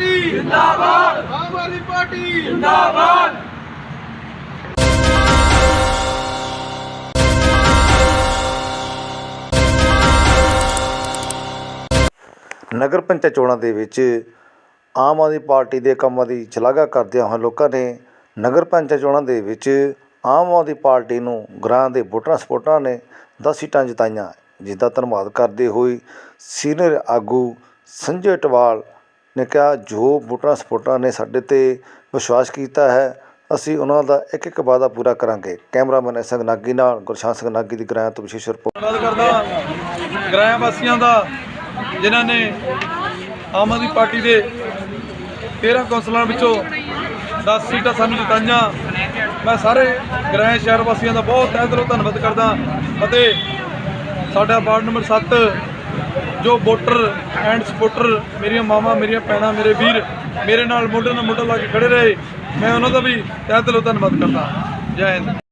ਜਿੰਦਾਬਾਦ। ਆਮ ਆਦਮੀ ਪਾਰਟੀ ਜਿੰਦਾਬਾਦ। ਨਗਰ ਪੰਚਾਇਤ ਚੋਣਾਂ ਦੇ ਵਿੱਚ ਆਮ ਆਦਮੀ ਪਾਰਟੀ ਦੇ ਕੰਮਾਂ ਦੀ ਸ਼ਲਾਘਾ ਕਰਦਿਆਂ ਹੋਏ ਲੋਕਾਂ ਨੇ ਨਗਰ ਪੰਚਾਇਤ ਚੋਣਾਂ ਦੇ ਵਿੱਚ ਆਮ ਆਦਮੀ ਪਾਰਟੀ ਨੂੰ ਗ੍ਰਾਂ ਦੇ ਵੋਟਰਾਂ ਸਪੋਰਟਰਾਂ ਨੇ 10 ਸੀਟਾਂ ਜਿਤਾਈਆਂ, ਜਿਸ ਦਾ ਧੰਨਵਾਦ ਕਰਦੇ ਹੋਏ ਸੀਨੀਅਰ ਆਗੂ ਸੰਜੇ ਟਵਾਲ ਨੇ ਕਿਹਾ, ਜੋ ਵੋਟਰਾਂ ਸਪੋਟਰਾਂ ਨੇ ਸਾਡੇ ਤੇ ਵਿਸ਼ਵਾਸ ਕੀਤਾ ਹੈ, ਅਸੀਂ ਉਹਨਾਂ ਦਾ ਇੱਕ ਇੱਕ ਵਾਅਦਾ ਪੂਰਾ ਕਰਾਂਗੇ। ਕੈਮਰਾਮੈਨ ਐਸ ਸਿੰਘ ਨਾਗੀ ਨਾਲ ਗੁਰਸ਼ਾਨ ਸਿੰਘ ਨਾਗੀ ਦੀ ਗ੍ਰਾਂ ਤੋਂ ਵਿਸ਼ੇਸ਼ ਰਿਪੋਰਟ। ਧੰਨਵਾਦ ਕਰਦਾ ਗ੍ਰਾਮ ਵਾਸੀਆਂ ਦਾ, ਜਿਨ੍ਹਾਂ ਨੇ ਆਮ ਆਦਮੀ ਪਾਰਟੀ ਦੇ 13 ਕੌਂਸਲਰਾਂ ਵਿੱਚੋਂ 10 ਸੀਟਾਂ ਸਾਨੂੰ ਜਿਤਾਈਆਂ। ਮੈਂ ਸਾਰੇ ਗ੍ਰਾਮ ਸ਼ਹਿਰ ਵਾਸੀਆਂ ਦਾ ਬਹੁਤ ਤਹਿ ਦਿਲੋਂ ਧੰਨਵਾਦ ਕਰਦਾ ਅਤੇ ਸਾਡਾ ਵਾਰਡ ਨੰਬਰ 7 ਜੋ ਵੋਟਰ ਐਂਡ ਸਪੋਰਟਰ ਮੇਰੀਆਂ ਮਾਵਾਂ, ਮੇਰੀਆਂ ਭੈਣਾਂ, ਮੇਰੇ ਵੀਰ ਮੇਰੇ ਨਾਲ ਮੋਢੇ ਨਾਲ ਮੋਢਾ ਲਾ ਕੇ ਖੜੇ ਰਹੇ। ਮੈਂ ਉਹਨਾਂ ਦਾ ਵੀ ਤਹਿ ਦਿਲੋਂ ਧੰਨਵਾਦ ਕਰਦਾ। ਜੈ ਹਿੰਦ।